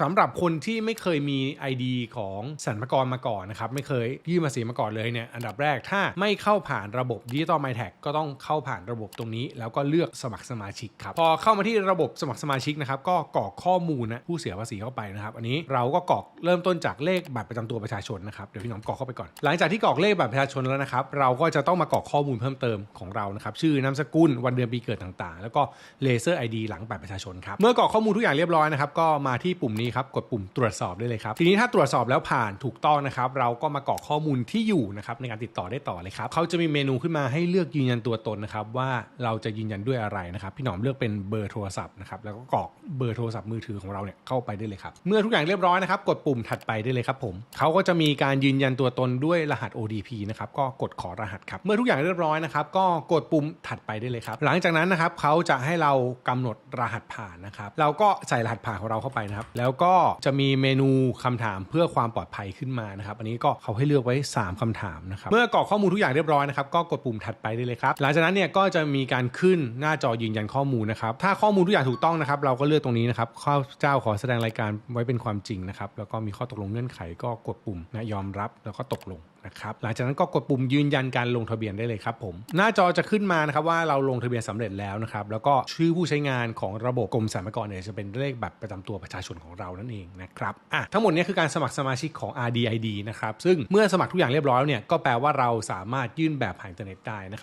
สำหรับคนที่ไม่เคยมี ID ของสรรพากรมาก่อนนะครับ ไม่เคยยื่นภาษีมาก่อนเลยเนี่ยอันดับแรกถ้าไม่เข้าผ่านระบบดิจิตอลไมแท็กก็ต้องเข้าผ่านระบบตรงนี้ แล้วก็เลือกสมัครสมาชิกครับ พอเข้ามาที่ระบบสมัครสมาชิกนะครับ ก็กรอกข้อมูลนะผู้เสียภาษีเข้าไปนะครับ อันนี้เราก็กรอกเริ่มต้นจากเลขบัตรประจำตัวประชาชนนะครับเดี๋ยวพี่น้องกรอกเข้าไปก่อน หลังจากที่กรอกเลขบัตรประชาชนแล้วนะครับเราก็จะต้องมากรอกข้อมูลเพิ่มเติมของเรานะครับชื่อนามสกุลวันเดือนปีเกิดต่างๆ แล้วก็เลเซอร์ ID หลังบัตรประชาชนครับเมื่อกรอกข้อมูลทุกอย่างเรียบร้อยนะครับก็มาที่ปุ่มนี้ครับกดปุ่มตรวจสอบได้เลยครับทีนี้ถ้าตรวจสอบแล้วผ่านถูกต้องนะครับเราก็มากรอกข้อมูลที่อยู่นะครับในการติดต่อได้ต่อเลยครับเขาจะมีเมนูขึ้นมาให้เลือกยืนยันตัวตนนะครับว่าเราจะยืนยันด้วยอะไรนะครับพี่หนอมเลือกเป็นเบอร์โทรศัพท์นะครับแล้วก็กรอกเบอร์โทรศัพท์มือถือของเราเนี่ยเข้าไปได้เลยครับเมื่อทุกอย่างเรียบร้อยนะครับกดปุ่มถัดไปได้เลยครับผมเขาก็จะมีการยืนยันตัวตนด้วยรหัส ODP นะครับก็กดขอรหัสครับเมื่อทุกอย่างเรียบร้อยนะครับก็กดปุ่มถัดไปได้เลยครับหลังจากนั้นนะครับเขาจะให้เรากำหนดรหัสผ่านนะครับเราก็ใส่รหัสผ่านของเราเข้าไปนะครับแล้วก็จะมีเมนูคำถามเพื่อความปลอดภัยขึ้นมานะครับ อันนี้ก็เขาให้เลือกไว้ 3คำถามนะครับ เมื่อกรอกข้อมูลทุกอย่างเรียบร้อยนะครับ ก็กดปุ่มถัดไปได้เลยครับ หลังจากนั้นเนี่ยก็จะมีการขึ้นหน้าจอยืนยันข้อมูลนะครับ ถ้าข้อมูลทุกอย่างถูกต้องนะครับ เราก็เลือกตรงนี้นะครับข้าเจ้าขอแสดงรายการไว้เป็นความจริงนะครับ แล้วก็มีข้อตกลงเงื่อนไขก็กดปุ่มนะยอมรับแล้วก็ตกลง นะครับหลังจากนั้นก็กดปุ่มยืนยันการลงทะเบียนได้เลยครับผมหน้าจอจะขึ้นมานะครับว่าเราลงทะเบียนสำเร็จแล้วนะครับแล้วก็ชื่อผู้ใช้งานของระบบกรมสรรพากรเนี่ยจะเป็นเลขบัตรประจำตัวประชาชนของเรานั่นเองนะครับอะทั้งหมดนี้คือการสมัครสมาชิกของ RDID นะครับซึ่งเมื่อสมัครทุกอย่างเรียบร้อยแล้วเนี่ยก็แปลว่าเราสามารถยื่นแบบผ่านอินเทอร์เน็ตได้นะครับ